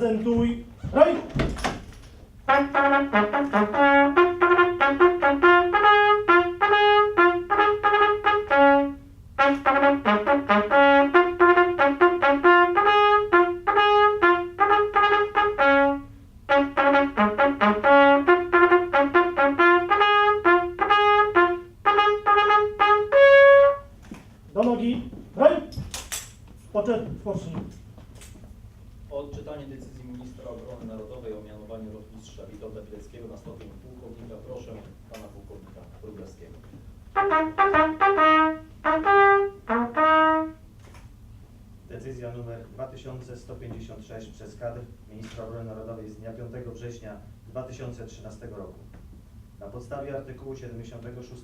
Prezentuj. Roj! Do nogi. Poczet, pocznij. Odczytanie decyzji ministra obrony narodowej o mianowaniu rotmistrza Witolda Pileckiego na stopień pułkownika proszę pana pułkownika Wróblewskiego. Decyzja nr 2156 przez kadr Ministra Obrony Narodowej z dnia 5 września 2013 roku. Na podstawie artykułu 76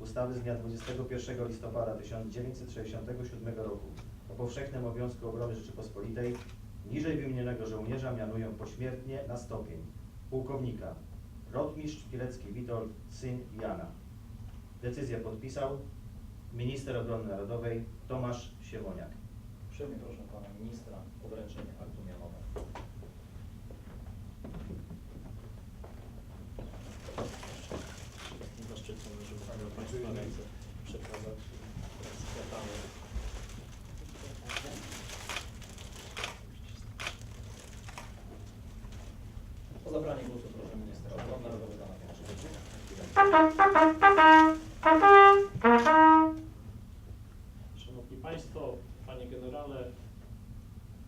ustawy z dnia 21 listopada 1967 roku o powszechnym obowiązku obrony Rzeczypospolitej niżej wymienionego żołnierza mianują pośmiertnie na stopień pułkownika rotmistrz Pilecki Witold, syn Jana. Decyzję podpisał minister obrony narodowej Tomasz Siewoniak. Uprzejmie proszę pana ministra o zabranie głosu proszę ministra obrony narodowej pana. Szanowni Państwo, Panie Generale,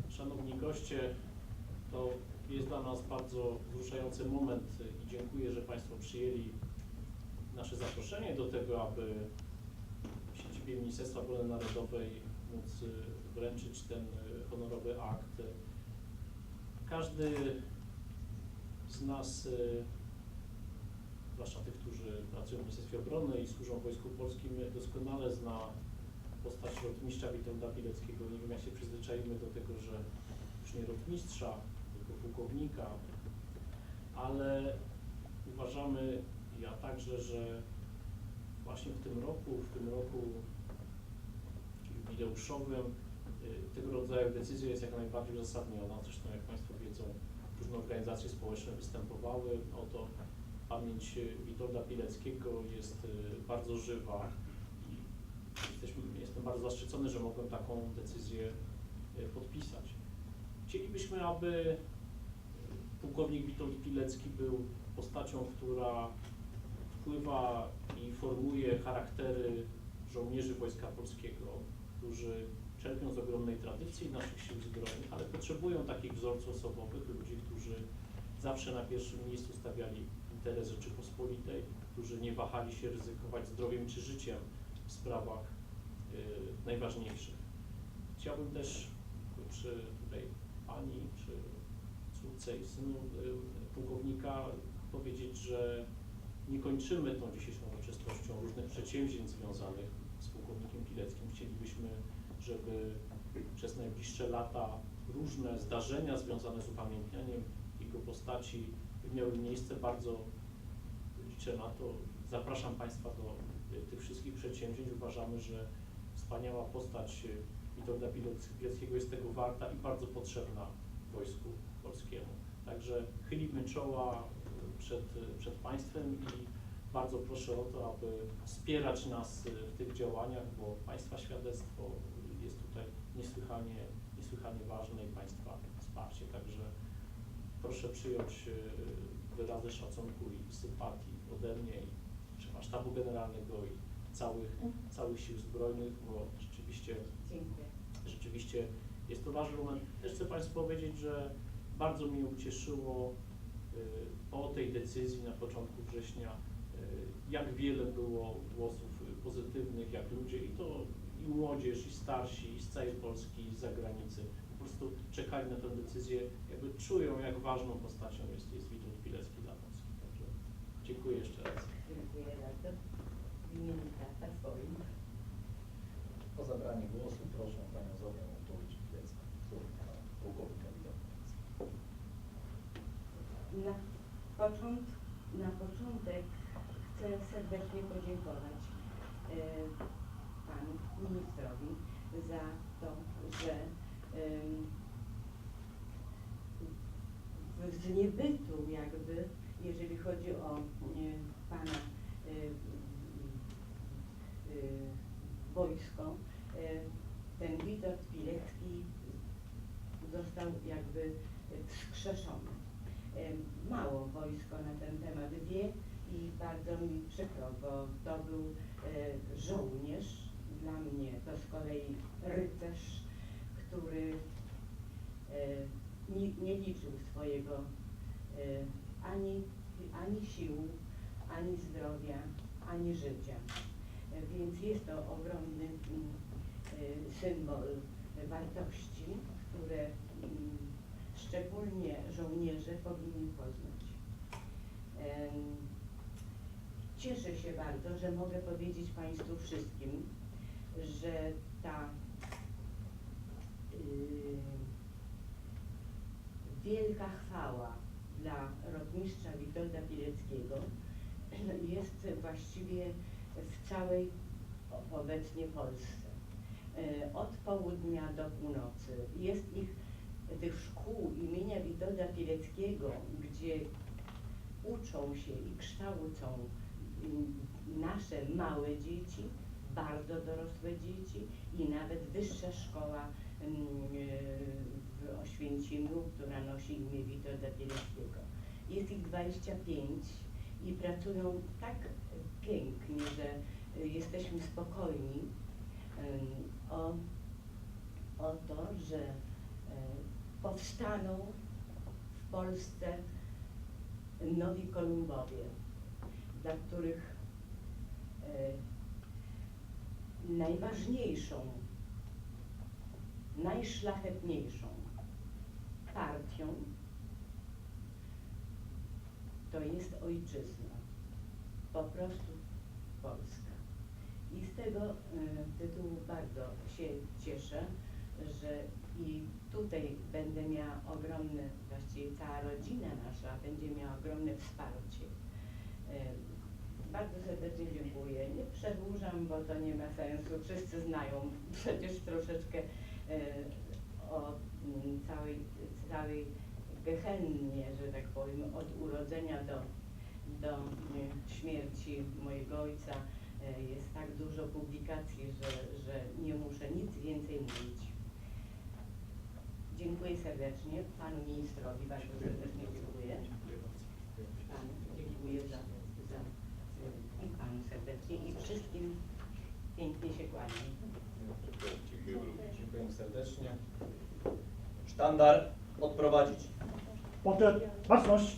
Szanowni Goście, to jest dla nas bardzo wzruszający moment i dziękuję, że Państwo przyjęli nasze zaproszenie do tego, aby w siedzibie Ministerstwa Obrony Narodowej móc wręczyć ten honorowy akt. Każdy z nas, y, zwłaszcza tych, którzy pracują w Ministerstwie Obrony i służą w Wojsku Polskim, doskonale zna postać rotmistrza Witolda Pileckiego. Nie wiem, jak się przyzwyczaimy do tego, że już nie rotmistrza, tylko pułkownika, ale uważamy, ja także, że właśnie w tym roku, w tym roku jubileuszowym y, tego rodzaju decyzja jest jak najbardziej uzasadniona. Zresztą, jak Państwo wiedzą, różne organizacje społeczne występowały o to. Pamięć Witolda Pileckiego jest y, bardzo żywa i jesteśmy, jestem bardzo zaszczycony, że mogłem taką decyzję y, podpisać. Chcielibyśmy, aby y, pułkownik Witold Pilecki był postacią, która wpływa i formuje charaktery żołnierzy Wojska Polskiego, którzy czerpią z ogromnej tradycji naszych sił zbrojnych, ale potrzebują takich wzorców osobowych, ludzi, którzy zawsze na pierwszym miejscu stawiali interes Rzeczypospolitej, którzy nie wahali się ryzykować zdrowiem czy życiem w sprawach y, najważniejszych. Chciałbym też przy tutaj pani, czy córce i synu y, pułkownika powiedzieć, że nie kończymy tą dzisiejszą uroczystością różnych przedsięwzięć związanych z pułkownikiem Pileckim. Chcielibyśmy, żeby przez najbliższe lata różne zdarzenia związane z upamiętnianiem jego postaci miały miejsce. Bardzo liczę na to. Zapraszam Państwa do y, tych wszystkich przedsięwzięć. Uważamy, że wspaniała postać y, Witolda Pileckiego jest tego warta i bardzo potrzebna Wojsku Polskiemu. Także chylimy czoła y, przed, przed Państwem i bardzo proszę o to, aby wspierać nas w tych działaniach, bo Państwa świadectwo niesłychanie, niesłychanie ważne i Państwa wsparcie. Także proszę przyjąć y, wyrazy szacunku i sympatii ode mnie i szefa Sztabu Generalnego i całych, całych Sił Zbrojnych, bo rzeczywiście Dziękuję. rzeczywiście jest to ważny moment. Też chcę Państwu powiedzieć, że bardzo mnie ucieszyło po tej decyzji na początku września, y, jak wiele było głosów pozytywnych, jak ludzie i to i młodzież, i starsi, i z całej Polski, i z zagranicy po prostu czekali na tę decyzję, jakby czują, jak ważną postacią jest, jest Witold Pilecki dla Polski. Także dziękuję jeszcze raz. Dziękuję bardzo. Swoim. O zabranie głosu proszę panią Zofię Łukowicz-Pilecką, córkę pułkownika. Na, począt, na początek chcę serdecznie podziękować e, panu ministrowi za to, że z niebytu jakby, jeżeli chodzi o e, pana e, e, wojsko, ten Witold Pilecki został jakby wskrzeszony. Mało wojsko na ten temat wie i bardzo mi przykro, bo to był żołnierz, to z kolei rycerz, który e, nie, nie liczył swojego e, ani, ani sił, ani zdrowia, ani życia. E, Więc jest to ogromny mm, symbol wartości, które mm, szczególnie żołnierze powinni poznać. Cieszę się bardzo, że mogę powiedzieć Państwu wszystkim, że ta y, wielka chwała dla rotmistrza Witolda Pileckiego jest właściwie w całej obecnie Polsce. E, Od południa do północy. Jest ich, tych szkół imienia Witolda Pileckiego, gdzie uczą się i kształcą mm, nasze małe dzieci, bardzo dorosłe dzieci i nawet wyższa szkoła e, w Oświęcimiu, która nosi imię Witolda Pileckiego. Jest ich 25 i pracują tak pięknie, że e, jesteśmy spokojni o, o to, że e, powstaną w Polsce nowi Kolumbowie, dla których najważniejszą, najszlachetniejszą partią to jest ojczyzna, po prostu Polska. I z tego e, tytułu bardzo się cieszę, że i tutaj będę miała ogromne, właściwie cała rodzina nasza będzie miała ogromne wsparcie. E, Bardzo serdecznie dziękuję. Przedłużam, bo to nie ma sensu. Wszyscy znają przecież troszeczkę e, o mm, całej, całej gehennie, że tak powiem, od urodzenia do, do e, śmierci mojego ojca. E, Jest tak dużo publikacji, że, że nie muszę nic więcej mówić. Dziękuję serdecznie panu ministrowi, bardzo serdecznie dziękuję. Panu dziękuję za, serdecznie i wszystkim pięknie się kłaniam. Dziękuję serdecznie. Sztandar odprowadzić. Poczet, baczność.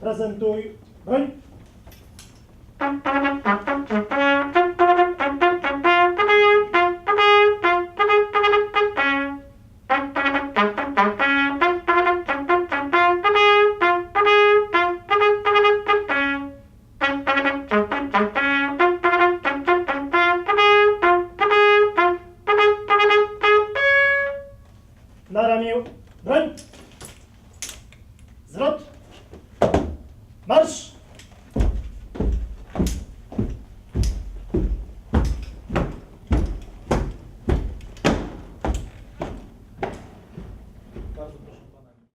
Prezentuj broń. Broń! Zwrot! Marsz!